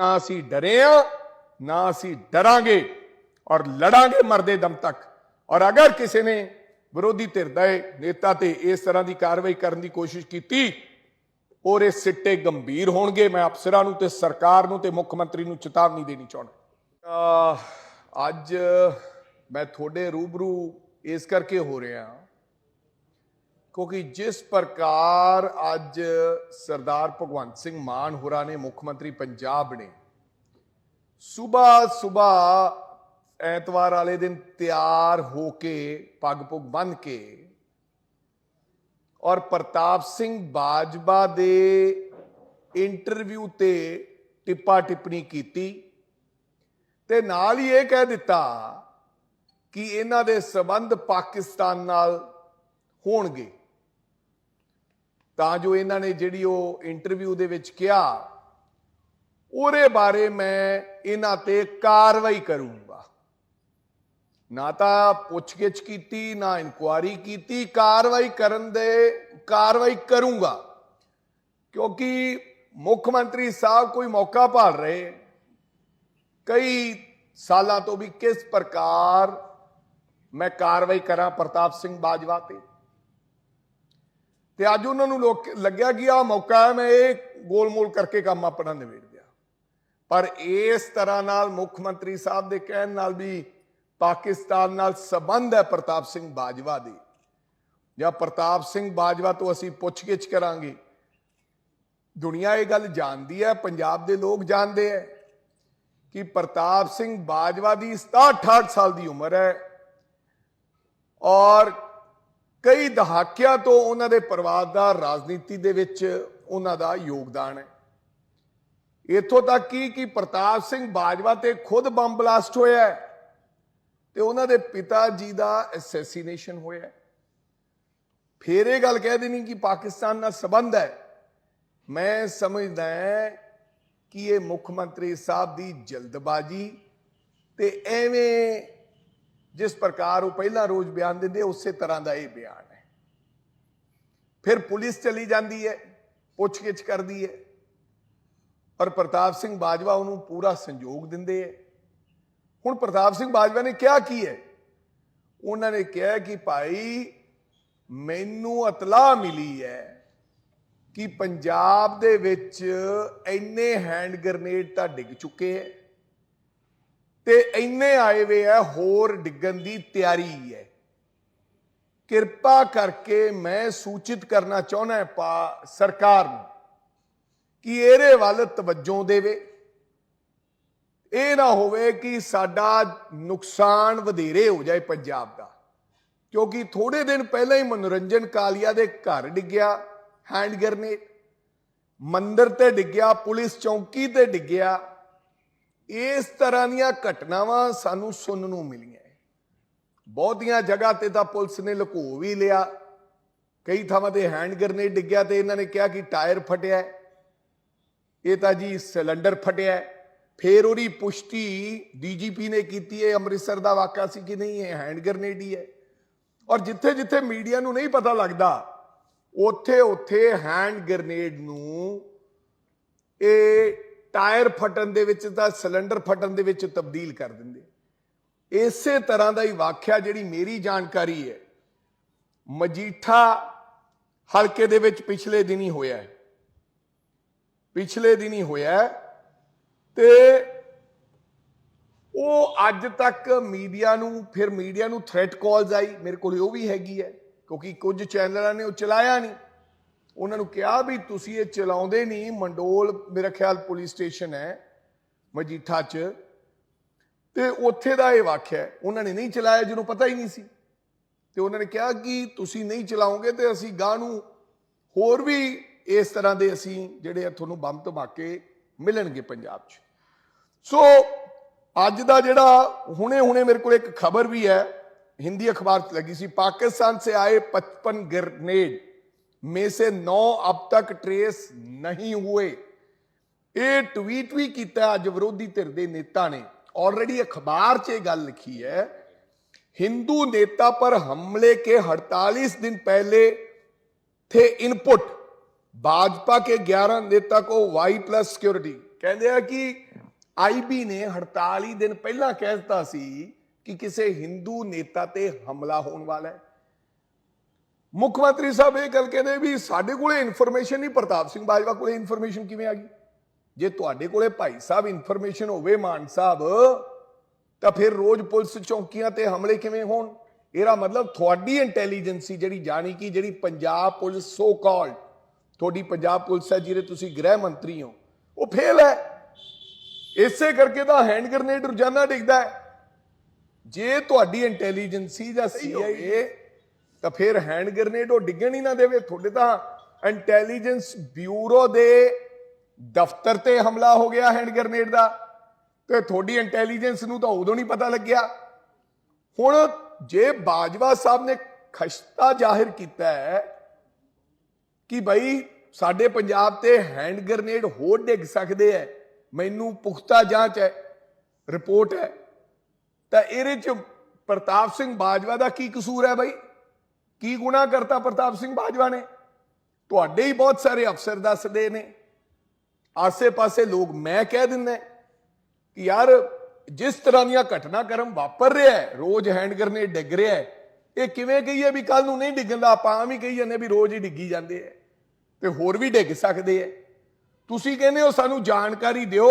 ਨਾ ਅਸੀਂ ਡਰੇ ਆ ਨਾ ਅਸੀਂ ਡਰਾਂਗੇ ਔਰ ਲੜਾਂਗੇ ਮਰਦੇ ਦਮ ਤੱਕ। ਔਰ ਅਗਰ ਕਿਸੇ ਨੇ ਵਿਰੋਧੀ ਧਿਰ ਦਾ ਨੇਤਾ ਤੇ ਇਸ ਤਰ੍ਹਾਂ ਦੀ ਕਾਰਵਾਈ ਕਰਨ ਦੀ ਕੋਸ਼ਿਸ਼ ਕੀਤੀ ਔਰ ਇਹ ਸਿੱਟੇ ਗੰਭੀਰ ਹੋਣਗੇ। ਮੈਂ ਅਫਸਰਾਂ ਨੂੰ ਤੇ ਸਰਕਾਰ ਨੂੰ ਤੇ ਮੁੱਖ ਮੰਤਰੀ ਨੂੰ ਚੇਤਾਵਨੀ ਦੇਣੀ ਚਾਹੁੰਦਾ। ਅਹ ਅੱਜ ਮੈਂ ਤੁਹਾਡੇ ਰੂਬਰੂ ਇਸ ਕਰਕੇ ਹੋ ਰਿਹਾ ਕਿਉਂਕਿ ਜਿਸ ਪ੍ਰਕਾਰ ਅੱਜ ਸਰਦਾਰ ਭਗਵੰਤ ਸਿੰਘ ਮਾਨ ਹੋਰਾਂ ਨੇ, ਮੁੱਖ ਮੰਤਰੀ ਪੰਜਾਬ ਨੇ ਸਵੇਰ ਸਵੇਰ ਐਤਵਾਰ ਵਾਲੇ ਦਿਨ ਤਿਆਰ ਹੋ ਕੇ, ਪੱਗ ਪੁੱਗ ਬੰਨ ਕੇ ਔਰ ਪ੍ਰਤਾਪ ਸਿੰਘ ਬਾਜਵਾ ਦੇ ਇੰਟਰਵਿਊ ਤੇ ਟਿੱਪਾ ਟਿੱਪਣੀ ਕੀਤੀ ਤੇ ਨਾਲ ਹੀ ਇਹ ਕਹਿ ਦਿੱਤਾ ਕਿ ਇਹਨਾਂ ਦੇ ਸਬੰਧ ਪਾਕਿਸਤਾਨ ਨਾਲ ਹੋਣਗੇ। ਤਾਂ ਜੋ ਇਹਨਾਂ ਨੇ ਜਿਹੜੀ ਉਹ ਇੰਟਰਵਿਊ ਦੇ ਵਿੱਚ ਕਿਹਾ, ਉਹਦੇ ਬਾਰੇ ਮੈਂ ਇਹਨਾਂ ਤੇ ਕਾਰਵਾਈ ਕਰੂੰਗਾ। ਨਾ ਤਾਂ ਪੁੱਛਗਿੱਛ ਕੀਤੀ, ਨਾ ਇਨਕੁਆਰੀ ਕੀਤੀ, ਕਾਰਵਾਈ ਕਰਨ ਦੇ, ਕਾਰਵਾਈ ਕਰੂੰਗਾ। ਕਿਉਂਕਿ ਮੁੱਖ ਮੰਤਰੀ ਸਾਹਿਬ ਕੋਈ ਮੌਕਾ ਭਾਲ ਰਹੇ, ਕਈ ਸਾਲਾਂ ਤੋਂ ਵੀ ਕਿਸ ਪ੍ਰਕਾਰ ਮੈਂ ਕਾਰਵਾਈ ਕਰਾਂ ਪ੍ਰਤਾਪ ਸਿੰਘ ਬਾਜਵਾ ਤੇ। ਤੇ ਅੱਜ ਉਹਨਾਂ ਨੂੰ ਲੋਕ ਲੱਗਿਆ ਕਿ ਆ ਮੌਕਾ ਹੈ, ਮੈਂ ਇਹ ਗੋਲਮੋਲ ਕਰਕੇ ਕੰਮ ਆਪਣਾ ਨਿਬੇੜ ਦਿਆ ਪਰ ਇਸ ਤਰ੍ਹਾਂ ਨਾਲ ਮੁੱਖ ਮੰਤਰੀ ਸਾਹਿਬ ਦੇ ਕਹਿਣ ਨਾਲ ਵੀ ਪਾਕਿਸਤਾਨ ਨਾਲ ਸਬੰਧ ਹੈ ਪ੍ਰਤਾਪ ਸਿੰਘ ਬਾਜਵਾ ਦੀ। ਜਾਂ ਪ੍ਰਤਾਪ ਸਿੰਘ ਬਾਜਵਾ ਤੋਂ ਅਸੀਂ ਪੁੱਛਗਿੱਛ ਕਰਾਂਗੇ। ਦੁਨੀਆ ਇਹ ਗੱਲ ਜਾਣਦੀ ਹੈ, ਪੰਜਾਬ ਦੇ ਲੋਕ ਜਾਣਦੇ ਹੈ ਕਿ ਪ੍ਰਤਾਪ ਸਿੰਘ ਬਾਜਵਾ ਦੀ 67 ਸਾਲ ਦੀ ਉਮਰ ਹੈ ਔਰ ਕਈ ਦਹਾਕਿਆਂ ਤੋਂ ਉਹਨਾਂ ਦੇ ਪਰਿਵਾਰ ਦਾ ਰਾਜਨੀਤੀ ਦੇ ਵਿੱਚ ਉਹਨਾਂ ਦਾ ਯੋਗਦਾਨ ਹੈ। ਇਥੋਂ ਤੱਕ ਕੀ ਕਿ ਪ੍ਰਤਾਪ ਸਿੰਘ ਬਾਜਵਾ ਤੇ ਖੁਦ ਬੰਬ ਬਲਾਸਟ ਹੋਇਆ ਹੈ ਤੇ ਉਹਨਾਂ ਦੇ ਪਿਤਾ ਜੀ ਦਾ ਅਸੈਸੀਨੇਸ਼ਨ ਹੋਇਆ ਹੈ। ਫੇਰ ਇਹ ਗੱਲ ਕਹਿ ਦੇਣੀ ਕਿ ਪਾਕਿਸਤਾਨ ਨਾਲ ਸੰਬੰਧ ਹੈ। ਮੈਂ ਸਮਝਦਾ ਹਾਂ ਕਿ ਇਹ ਮੁੱਖ ਮੰਤਰੀ ਸਾਹਿਬ ਦੀ ਜਲਦਬਾਜ਼ੀ ਤੇ ਐਵੇਂ ਜਿਸ ਪ੍ਰਕਾਰ ਉਹ ਪਹਿਲਾਂ ਰੋਜ਼ ਬਿਆਨ ਦਿੰਦੇ, ਉਸੇ ਤਰ੍ਹਾਂ ਦਾ ਇਹ ਬਿਆਨ ਹੈ। ਫਿਰ ਪੁਲਿਸ ਚਲੀ ਜਾਂਦੀ ਹੈ, ਪੁੱਛਗਿੱਛ ਕਰਦੀ ਹੈ। ਔਰ ਪ੍ਰਤਾਪ ਸਿੰਘ ਬਾਜਵਾ ਉਹਨੂੰ ਪੂਰਾ ਸੰਯੋਗ ਦਿੰਦੇ ਹੈ। ਹੁਣ ਪ੍ਰਤਾਪ ਸਿੰਘ ਬਾਜਵਾ ਨੇ ਕਿਹਾ ਕੀ ਹੈ? ਉਹਨਾਂ ਨੇ ਕਿਹਾ ਕਿ ਭਾਈ, ਮੈਨੂੰ ਇਤਲਾਹ ਮਿਲੀ ਹੈ ਕਿ ਪੰਜਾਬ ਦੇ ਵਿੱਚ ਇੰਨੇ ਹੈਂਡ ਗ੍ਰਨੇਡ ਤਾਂ ਡਿੱਗ ਚੁੱਕੇ ਹੈ। ਤੇ ਇੰਨੇ ਆਏ ਵੇ ਹੈ ਹੋਰ ਡਿੱਗਣ ਦੀ ਤਿਆਰੀ ਹੈ ਕਿਰਪਾ ਕਰਕੇ ਮੈਂ ਸੂਚਿਤ ਕਰਨਾ ਚਾਹੁੰਦਾ ਪਾ ਸਰਕਾਰ ਨੂੰ ਕਿ ਇਹਦੇ ਵੱਲ ਤਵੱਜੋ ਦੇਵੇ। ਇਹ ਨਾ ਹੋਵੇ ਕਿ ਸਾਡਾ ਨੁਕਸਾਨ ਵਧੇਰੇ ਹੋ ਜਾਏ ਪੰਜਾਬ ਦਾ। ਕਿਉਂਕਿ ਥੋੜੇ ਦਿਨ ਪਹਿਲਾਂ ਹੀ ਮਨੋਰੰਜਨ ਕਾਲੀਆ ਦੇ ਘਰ ਡਿੱਗਿਆ, ਹੈਂਡ ਗ੍ਰਨੇਡ। ਮੰਦਰ ਤੇ ਡਿੱਗਿਆ, ਪੁਲਿਸ ਚੌਂਕੀ ਤੇ ਡਿੱਗਿਆ। ਇਸ ਤਰ੍ਹਾਂ ਦੀਆਂ ਘਟਨਾਵਾਂ ਸਾਨੂੰ ਸੁਣਨ ਨੂੰ ਮਿਲੀਆਂ ਬਹੁਤੀਆਂ ਜਗ੍ਹਾ ਤੇ ਤਾਂ ਪੁਲਿਸ ਨੇ ਲੁਕੋ ਵੀ ਲਿਆ। ਕਈ ਥਾਵਾਂ ਤੇ ਹੈਂਡ ਗ੍ਰਨੇਡ ਡਿੱਗਿਆ ਤੇ ਇਹਨਾਂ ਨੇ ਕਿਹਾ ਕਿ ਟਾਇਰ ਫਟਿਆ ਇਹ ਤਾਂ ਜੀ ਸਿਲੰਡਰ ਫਟਿਆ ਹੈ। ਫੇਰ ਉਹਦੀ ਪੁਸ਼ਟੀ ਡੀਜੀਪੀ ਨੇ ਕੀਤੀ ਹੈ। ਅੰਮ੍ਰਿਤਸਰ ਦਾ ਵਾਕਿਆ ਸੀ ਕਿ ਨਹੀਂ, ਇਹ ਹੈਂਡ ਗ੍ਰਨੇਡ ਹੀ ਹੈ। ਔਰ ਜਿੱਥੇ ਜਿੱਥੇ ਮੀਡੀਆ ਨੂੰ ਨਹੀਂ ਪਤਾ ਲੱਗਦਾ ਉੱਥੇ ਉੱਥੇ ਹੈਂਡ ਗ੍ਰਨੇਡ ਨੂੰ ਇਹ ਟਾਇਰ ਫਟਣ ਦੇ ਵਿੱਚ ਤਾਂ ਸਿਲੰਡਰ ਫਟਣ ਦੇ ਵਿੱਚ ਤਬਦੀਲ ਕਰ ਦਿੰਦੇ ਇਸੇ ਤਰ੍ਹਾਂ ਦਾ ਹੀ ਵਾਕਿਆ ਜਿਹੜੀ ਮੇਰੀ ਜਾਣਕਾਰੀ ਹੈ, ਮਜੀਠਾ ਹਲਕੇ ਦੇ ਵਿੱਚ ਪਿਛਲੇ ਦਿਨ ਹੀ ਹੋਇਆ ਹੈ। ਪਿਛਲੇ ਹੀ ਹੋਇਆ ਤੇ ਉਹ ਅੱਜ ਤੱਕ ਮੀਡੀਆ ਨੂੰ, ਫਿਰ ਮੀਡੀਆ ਨੂੰ ਥ੍ਰੈਟ ਕਾਲਸ ਆਈ। ਮੇਰੇ ਕੋਲ ਉਹ ਵੀ ਹੈਗੀ ਹੈ, ਕਿਉਂਕਿ ਕੁਝ ਚੈਨਲਾਂ ਨੇ ਉਹ ਚਲਾਇਆ ਨਹੀਂ। ਉਹਨਾਂ ਨੂੰ ਕਿਹਾ ਵੀ ਤੁਸੀਂ ਇਹ ਚਲਾਉਂਦੇ ਨਹੀਂ, ਮੰਡੋਲ ਮੇਰਾ ਖਿਆਲ ਪੁਲਿਸ ਸਟੇਸ਼ਨ ਹੈ, ਮਜੀਠਾ 'ਚ। ਤੇ ਉੱਥੇ ਦਾ ਇਹ ਵਾਕਿਆ ਹੈ, ਉਹਨਾਂ ਨੇ ਨਹੀਂ ਚਲਾਇਆ ਜਿਹਨੂੰ ਪਤਾ ਹੀ ਨਹੀਂ ਸੀ। ਤੇ ਉਹਨਾਂ ਨੇ ਕਿਹਾ ਕਿ ਤੁਸੀਂ ਨਹੀਂ ਚਲਾਓਗੇ ਤੇ ਅਸੀਂ ਗਾਂ ਨੂੰ ਹੋਰ ਵੀ ਇਸ ਤਰ੍ਹਾਂ ਦੇ ਅਸੀਂ ਜਿਹੜੇ ਆ ਤੁਹਾਨੂੰ ਬੰਬ ਧਮਾਕੇ ਮਿਲਣਗੇ ਪੰਜਾਬ 'ਚ। ਸੋ ਅੱਜ ਦਾ ਜਿਹੜਾ ਹੁਣੇ-ਹੁਣੇ ਮੇਰੇ ਕੋਲ ਇੱਕ ਖਬਰ ਵੀ ਹੈ, ਹਿੰਦੀ ਅਖਬਾਰ 'ਚ ਲੱਗੀ ਸੀ, ਪਾਕਿਸਤਾਨ ਸੇ ਆਏ 55 ਗ੍ਰਨੇਡ। में से 9 अब तक ट्रेस नहीं हुए ਇਹ ਟਵੀਟ ਵੀ ਕੀਤਾ ਅੱਜ ਵਿਰੋਧੀ ਧਿਰ ਦੇ ਨੇਤਾ ਨੇ ਆਲਰੇਡੀ ਅਖਬਾਰ 'ਚ ਇਹ ਗੱਲ ਲਿਖੀ ਹੈ हिंदू नेता पर हमले के 48 दिन पहले थे इनपुट भाजपा के 11 नेता को वाई प्लस सिक्योरिटी ਕਹਿੰਦੇ ਆ ਕਿ ਆਈਬੀ ਨੇ 48 ਦਿਨ ਪਹਿਲਾਂ ਕਹਿ ਦਿੱਤਾ ਸੀ ਕਿ ਕਿਸੇ ਹਿੰਦੂ ਨੇਤਾ ਤੇ ਹਮਲਾ ਹੋਣ ਵਾਲਾ ਹੈ ਮੁੱਖ ਮੰਤਰੀ ਸਾਹਿਬ ਇਹ ਗੱਲ ਕਹਿੰਦੇ ਵੀ ਸਾਡੇ ਕੋਲੇ ਇਨਫੋਰਮੇਸ਼ਨ ਨਹੀਂ ਪ੍ਰਤਾਪ ਸਿੰਘ ਬਾਜਵਾ ਕੋਲੇ ਇਨਫੋਰਮੇਸ਼ਨ ਕਿਵੇਂ ਆ ਗਈ? ਜੇ ਤੁਹਾਡੇ ਕੋਲੇ ਭਾਈ ਸਾਹਿਬ ਇਨਫੋਰਮੇਸ਼ਨ ਹੋਵੇ ਮਾਨ ਸਾਹਿਬ ਤਾਂ ਫਿਰ ਰੋਜ਼ ਪੁਲਿਸ ਚੌਕੀਆਂ ਤੇ ਹਮਲੇ ਕਿਵੇਂ ਹੋਣ? ਇਹਦਾ ਮਤਲਬ ਤੁਹਾਡੀ ਇੰਟੈਲੀਜੈਂਸੀ ਜਿਹੜੀ ਜਾਣੀ ਕਿ ਜਿਹੜੀ ਪੰਜਾਬ ਪੁਲਿਸ ਸੋ ਕਾਲਡ ਤੁਹਾਡੀ ਪੰਜਾਬ ਪੁਲਿਸ ਹੈ ਜਿਹਦੇ ਤੁਸੀਂ ਗ੍ਰਹਿ ਮੰਤਰੀ ਹੋ ਉਹ ਫੇਲ ਹੈ। ਇਸੇ ਕਰਕੇ ਤਾਂ ਹੈਂਡ ਗ੍ਰਨੇਡ ਰੋਜ਼ਾਨਾ ਡਿੱਗਦਾ ਹੈ। ਜੇ ਤੁਹਾਡੀ ਇੰਟੈਲੀਜੈਂਸੀ ਜਾਂ ਸੀਆਈਏ ਤਾਂ ਫਿਰ ਹੈਂਡ ਗ੍ਰਨੇਡ ਉਹ ਡਿੱਗਣ ਹੀ ਨਾ ਦੇਵੇ ਤੁਹਾਡੇ ਤਾਂ ਇੰਟੈਲੀਜੈਂਸ ਬਿਊਰੋ ਦੇ ਦਫ਼ਤਰ ਤੇ ਹਮਲਾ ਹੋ ਗਿਆ ਹੈਂਡ ਗ੍ਰਨੇਡ ਦਾ ਤੇ ਤੁਹਾਡੀ ਇੰਟੈਲੀਜੈਂਸ ਨੂੰ ਤਾਂ ਉਦੋਂ ਨਹੀਂ ਪਤਾ ਲੱਗਿਆ। ਹੁਣ ਜੇ ਬਾਜਵਾ ਸਾਹਿਬ ਨੇ ਖਸ਼ਤਾ ਜ਼ਾਹਿਰ ਕੀਤਾ ਹੈ ਕਿ ਭਾਈ ਸਾਡੇ ਪੰਜਾਬ ਤੇ ਹੈਂਡ ਗ੍ਰਨੇਡ ਹੋਰ ਡਿੱਗ ਸਕਦੇ ਐ ਮੈਨੂੰ ਪੁਖਤਾ ਜਾਂਚ ਹੈ, ਰਿਪੋਰਟ ਹੈ, ਤਾਂ ਇਹਦੇ ਚ ਪ੍ਰਤਾਪ ਸਿੰਘ ਬਾਜਵਾ ਦਾ ਕੀ ਕਸੂਰ ਹੈ ਭਾਈ ਕੀ ਗੁਨਾਹ ਕਰਤਾ ਪ੍ਰਤਾਪ ਸਿੰਘ ਬਾਜਵਾ ਨੇ? ਤੁਹਾਡੇ ਹੀ ਬਹੁਤ ਸਾਰੇ ਅਫਸਰ ਦੱਸਦੇ ਨੇ। ਆਸੇ-ਪਾਸੇ ਲੋਕ ਮੈਂ ਕਹਿ ਦਿੰਦਾ ਕਿ ਯਾਰ, ਜਿਸ ਤਰ੍ਹਾਂ ਦੀਆਂ ਘਟਨਾਕ੍ਰਮ ਵਾਪਰ ਰਿਹਾ ਹੈ, ਰੋਜ਼ ਹੈਂਡ ਗਰਨੇਡ ਡਿੱਗ ਰਿਹਾ ਹੈ, ਇਹ ਕਿਵੇਂ ਕਹੀਏ ਵੀ ਕੱਲ ਨੂੰ ਨਹੀਂ ਡਿੱਗਣ ਦਾ ਆਪਾਂ ਆਮ ਹੀ ਕਹੀ ਜਾਂਦੇ ਵੀ ਰੋਜ਼ ਹੀ ਡਿੱਗੀ ਜਾਂਦੇ ਐ ਤੇ ਹੋਰ ਵੀ ਡਿੱਗ ਸਕਦੇ ਐ ਤੁਸੀਂ ਕਹਿੰਦੇ ਹੋ ਸਾਨੂੰ ਜਾਣਕਾਰੀ ਦਿਓ,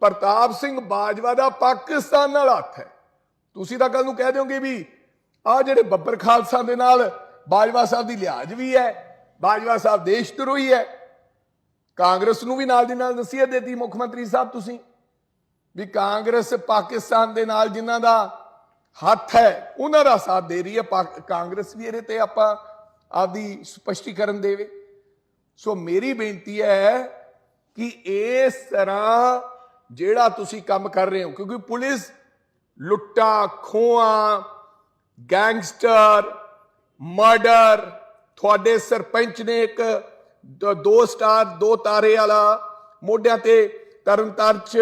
ਪ੍ਰਤਾਪ ਸਿੰਘ ਬਾਜਵਾ ਦਾ ਪਾਕਿਸਤਾਨ ਨਾਲ ਹੱਥ ਹੈ। ਤੁਸੀਂ ਤਾਂ ਕੱਲ ਨੂੰ ਕਹਿ ਦਿਓਗੇ ਵੀ ਆ ਜਿਹੜੇ ਬੱਬਰ ਖਾਲਸਾ ਦੇ ਨਾਲ ਬਾਜਵਾ ਸਾਹਿਬ ਦੀ ਲਿਹਾਜ਼ ਵੀ ਹੈ, ਬਾਜਵਾ ਸਾਹਿਬ ਦੇਸ਼ ਧਰੋਹੀ ਹੈ। ਕਾਂਗਰਸ ਨੂੰ ਵੀ ਨਾਲ ਦੀ ਨਾਲ ਨਸੀਹਤ ਦਿੱਤੀ ਮੁੱਖ ਮੰਤਰੀ ਸਾਹਿਬ ਤੁਸੀਂ। ਵੀ ਕਾਂਗਰਸ ਪਾਕਿਸਤਾਨ ਦੇ ਨਾਲ ਜਿਨ੍ਹਾਂ ਦਾ ਹੱਥ ਹੈ, ਉਹਨਾਂ ਦਾ ਸਾਥ ਦੇ ਰਹੀ ਹੈ। ਪਾਕ- ਕਾਂਗਰਸ ਵੀ ਇਹਦੇ ਤੇ ਆਪਾਂ ਆਪਦੀ ਸਪਸ਼ਟੀਕਰਨ ਦੇਵੇ। ਸੋ ਮੇਰੀ ਬੇਨਤੀ ਹੈ ਕਿ ਇਸ ਤਰ੍ਹਾਂ ਜਿਹੜਾ ਤੁਸੀਂ ਕੰਮ ਕਰ ਰਹੇ ਹੋ, ਕਿਉਂਕਿ ਪੁਲਿਸ ਲੁੱਟਾ ਖੋਆ ਗੈਂਗਸਟਰ, ਮਰਡਰ, ਤੁਹਾਡੇ ਸਰਪੰਚ ਨੇ ਇੱਕ ਦ- ਦੋ ਸਟਾਰ, ਦੋ ਤਾਰੇ ਵਾਲਾ ਮੋਢਿਆਂ ਤੇ ਤਰਨਤਾਰ ਚ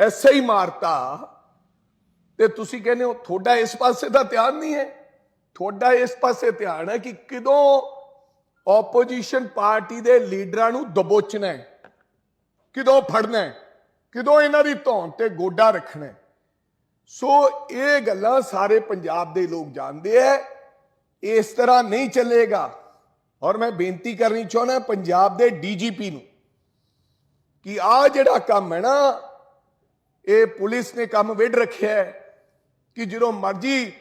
ਐਸੇ ਹੀ ਮਾਰਤਾ ਤੇ ਤੁਸੀਂ ਕਹਿੰਦੇ ਹੋ ਤੁਹਾਡਾ ਇਸ ਪਾਸੇ ਦਾ ਧਿਆਨ ਨਹੀਂ ਹੈ। ਤੁਹਾਡਾ ਇਸ ਪਾਸੇ ਧਿਆਨ ਹੈ ਕਿ ਕਿਦੋਂ ਆਪੋਜੀਸ਼ਨ ਪਾਰਟੀ ਦੇ ਲੀਡਰਾਂ ਨੂੰ ਦਬੋਚਣਾ ਹੈ, ਕਿਦੋਂ ਫੜਨਾ ਹੈ, ਕਿਦੋਂ ਇਹਨਾਂ ਦੀ ਧੌਣ ਤੇ ਗੋਡਾ ਰੱਖਣਾ ਹੈ। ਸੋ ਇਹ ਗੱਲਾਂ ਸਾਰੇ ਪੰਜਾਬ ਦੇ ਲੋਕ ਜਾਣਦੇ ਐ। ਇਸ ਤਰ੍ਹਾਂ ਨਹੀਂ ਚੱਲੇਗਾ। ਔਰ ਮੈਂ ਬੇਨਤੀ ਕਰਨੀ ਚਾਹੁੰਦਾ ਪੰਜਾਬ ਦੇ ਡੀਜੀਪੀ ਨੂੰ ਕਿ ਆ ਜਿਹੜਾ ਕੰਮ ਹੈ ਨਾ, ਇਹ ਪੁਲਿਸ ਨੇ ਕੰਮ ਵਿੱਢ ਰੱਖਿਆ ਹੈ ਕਿ ਜਦੋਂ ਮਰਜ਼ੀ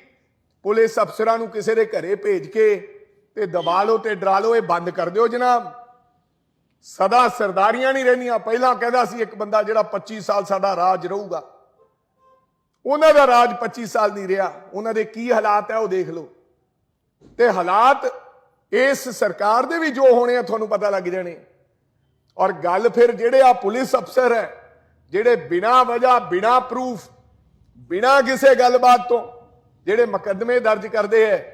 ਪੁਲਿਸ ਅਫਸਰਾਂ ਨੂੰ ਕਿਸੇ ਦੇ ਘਰੇ ਭੇਜ ਕੇ ਤੇ ਦਬਾ ਲਓ ਤੇ ਡਰਾ ਲਓ, ਇਹ ਬੰਦ ਕਰ ਦਿਓ ਜਨਾਬ। ਸਦਾ ਸਰਦਾਰੀਆਂ ਨਹੀਂ ਰਹਿੰਦੀਆਂ। ਪਹਿਲਾਂ ਕਹਿੰਦਾ ਸੀ ਇੱਕ ਬੰਦਾ ਜਿਹੜਾ 25 ਸਾਲ ਸਾਡਾ ਰਾਜ ਰਹੂਗਾ। ਉਹਨਾਂ ਦਾ ਰਾਜ 25 ਸਾਲ ਨਹੀਂ ਰਿਹਾ। ਉਹਨਾਂ ਦੇ ਕੀ ਹਾਲਾਤ ਹੈ ਉਹ ਦੇਖ ਲਓ। ਤੇ ਹਾਲਾਤ ਇਸ ਸਰਕਾਰ ਦੇ ਵੀ ਜੋ ਹੋਣੇ ਆ ਤੁਹਾਨੂੰ ਪਤਾ ਲੱਗ ਜਾਣੇ। ਔਰ ਗੱਲ ਫਿਰ ਜਿਹੜੇ ਆ ਪੁਲਿਸ ਅਫਸਰ ਹੈ, ਜਿਹੜੇ ਬਿਨਾ ਵਜ੍ਹਾ, ਬਿਨਾ ਪ੍ਰੂਫ ਬਿਨਾ ਕਿਸੇ ਗੱਲਬਾਤ ਤੋਂ ਜਿਹੜੇ ਮੁਕੱਦਮੇ ਦਰਜ ਕਰਦੇ ਹੈ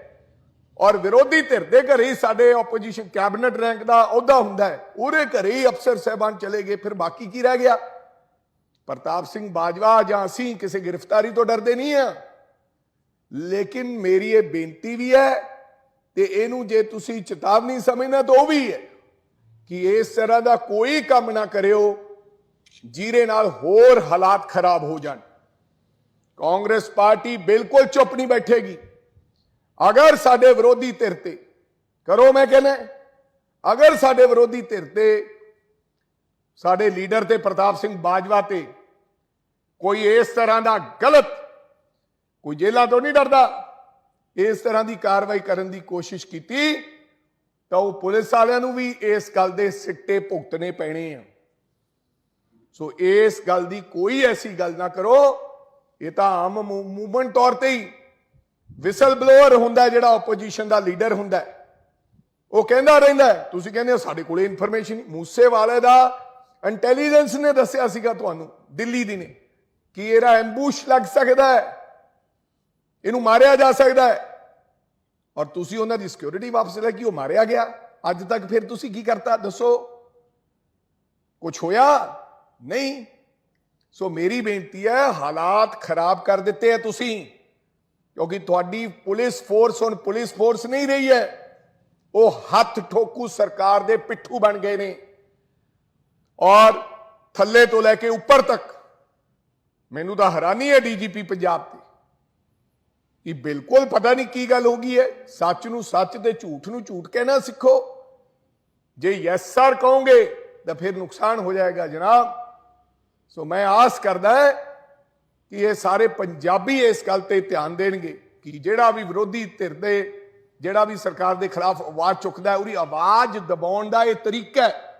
ਔਰ ਵਿਰੋਧੀ ਧਿਰ ਦੇ ਘਰੇ ਹੀ ਸਾਡੇ ਆਪੋਜੀਸ਼ਨ ਕੈਬਨਿਟ ਰੈਂਕ ਦਾ ਅਹੁਦਾ ਹੁੰਦਾ ਹੈ, ਉਹਦੇ ਘਰੇ ਹੀ ਅਫਸਰ ਸਹਿਬਾਨ ਚਲੇ ਗਏ, ਫਿਰ ਬਾਕੀ ਕੀ ਰਹਿ ਗਿਆ? ਪ੍ਰਤਾਪ ਸਿੰਘ ਬਾਜਵਾ ਜਾਂ ਅਸੀਂ ਕਿਸੇ ਗ੍ਰਿਫਤਾਰੀ ਤੋਂ ਡਰਦੇ ਨਹੀਂ ਆ। ਲੇਕਿਨ ਮੇਰੀ ਇਹ ਬੇਨਤੀ ਵੀ ਹੈ ਤੇ ਇਹਨੂੰ ਜੇ ਤੁਸੀਂ ਚੇਤਾਵਨੀ ਸਮਝਣਾ ਤਾਂ ਉਹ ਵੀ ਹੈ ਕਿ ਇਸ ਤਰ੍ਹਾਂ ਦਾ ਕੋਈ ਕੰਮ ਨਾ ਕਰਿਓ ਜਿਹਦੇ ਨਾਲ ਹੋਰ ਹਾਲਾਤ ਖਰਾਬ ਹੋ ਜਾਣ। ਕਾਂਗਰਸ ਪਾਰਟੀ ਬਿਲਕੁਲ ਚੁੱਪ ਨਹੀਂ ਬੈਠੇਗੀ। ਅਗਰ ਸਾਡੇ ਵਿਰੋਧੀ ਧਿਰ ਤੇ, ਕਰੋ ਮੈਂ ਕਹਿੰਦਾ, ਅਗਰ ਸਾਡੇ ਵਿਰੋਧੀ ਧਿਰ ਤੇ, ਸਾਡੇ ਲੀਡਰ ਤੇ ਪ੍ਰਤਾਪ ਸਿੰਘ ਬਾਜਵਾ ਤੇ ਕੋਈ ਇਸ ਤਰ੍ਹਾਂ ਦਾ ਗਲਤ, ਕੋਈ ਜੇਲਾਂ ਤੋਂ ਨਹੀਂ ਡਰਦਾ। ਇਸ ਤਰ੍ਹਾਂ ਦੀ ਕਾਰਵਾਈ ਕਰਨ ਦੀ ਕੋਸ਼ਿਸ਼ ਕੀਤੀ, ਤਾਂ ਉਹ ਪੁਲਿਸ ਵਾਲਿਆਂ ਨੂੰ ਵੀ ਇਸ ਗੱਲ ਦੇ ਸਿੱਟੇ ਭੁਗਤਣੇ ਪੈਣੇ ਆ। ਸੋ ਇਸ ਗੱਲ ਦੀ ਕੋਈ ਐਸੀ ਗੱਲ ਨਾ ਕਰੋ, ਇਹ ਤਾਂ ਆਮ ਮੂਵਮੈਂਟ ਤੌਰ ਤੇ ਹੀ ਵਿਸਲ ਬਲੋਅਰ ਹੁੰਦਾ ਜਿਹੜਾ ਆਪੋਜੀਸ਼ਨ ਦਾ ਲੀਡਰ ਹੁੰਦਾ ਉਹ ਕਹਿੰਦਾ ਰਹਿੰਦਾ ਤੁਸੀਂ ਕਹਿੰਦੇ ਹੋ ਸਾਡੇ ਕੋਲੇ ਇਨਫੋਰਮੇਸ਼ਨ ਮੂਸੇ ਵਾਲੇ ਦਾ ਇੰਟੈਲੀਜੈਂਸ ਨੇ ਦੱਸਿਆ ਸੀਗਾ ਤੁਹਾਨੂੰ, ਦਿੱਲੀ ਦੀ ਨੇ। ਕਿ ਇਹਦਾ ਐਮਬੂਸ਼ ਲੱਗ ਸਕਦਾ ਹੈ? ਇਹਨੂੰ ਮਾਰਿਆ ਜਾ ਸਕਦਾ ਹੈ? ਔਰ ਤੁਸੀਂ ਉਹਨਾਂ ਦੀ ਸਿਕਿਉਰਿਟੀ ਵਾਪਸ ਲੈ ਕਿ ਉਹ ਮਾਰਿਆ ਗਿਆ। ਅੱਜ ਤੱਕ ਫਿਰ ਤੁਸੀਂ ਕੀ ਕਰਤਾ? ਦੱਸੋ। ਕੁਝ ਹੋਇਆ? ਨਹੀਂ। ਸੋ ਮੇਰੀ ਬੇਨਤੀ ਹੈ, ਹਾਲਾਤ ਖਰਾਬ ਕਰ ਦਿੱਤੇ ਹੈ ਤੁਸੀਂ। ਕਿਉਂਕਿ ਤੁਹਾਡੀ ਪੁਲਿਸ ਫੋਰਸ ਹੁਣ ਪੁਲਿਸ ਫੋਰਸ ਨਹੀਂ ਰਹੀ ਹੈ। ਉਹ ਹੱਥ ਠੋਕੂ ਸਰਕਾਰ ਦੇ ਪਿੱਠੂ ਬਣ ਗਏ ਨੇ। ਔਰ ਥੱਲੇ ਤੋਂ ਲੈ ਕੇ ਉੱਪਰ ਤੱਕ ਮੈਨੂੰ ਤਾਂ ਹੈਰਾਨੀ ਹੈ ਡੀਜੀਪੀ ਪੰਜਾਬ ਤੇ ਕਿ ਬਿਲਕੁਲ ਪਤਾ ਨਹੀਂ ਕੀ ਗੱਲ ਹੋ ਗਈ ਹੈ। ਸੱਚ ਨੂੰ ਸੱਚ ਤੇ ਝੂਠ ਨੂੰ ਝੂਠ ਕਹਿਣਾ ਸਿੱਖੋ। ਜੇ ਯੈਸ ਸਰ ਕਹੋਗੇ ਤਾਂ ਫਿਰ ਨੁਕਸਾਨ ਹੋ ਜਾਏਗਾ ਜਨਾਬ। ਸੋ ਮੈਂ ਆਸ ਕਰਦਾ ਹੈ ਕਿ ਇਹ ਸਾਰੇ ਪੰਜਾਬੀ ਇਸ ਗੱਲ ਤੇ ਧਿਆਨ ਦੇਣਗੇ ਕਿ ਜਿਹੜਾ ਵੀ ਵਿਰੋਧੀ ਧਿਰ ਦੇ, ਜਿਹੜਾ ਵੀ ਸਰਕਾਰ ਦੇ ਖਿਲਾਫ ਆਵਾਜ਼ ਚੁੱਕਦਾ ਹੈ, ਉਹਦੀ ਆਵਾਜ਼ ਦਬਾਉਣ ਦਾ ਇਹ ਤਰੀਕਾ ਹੈ।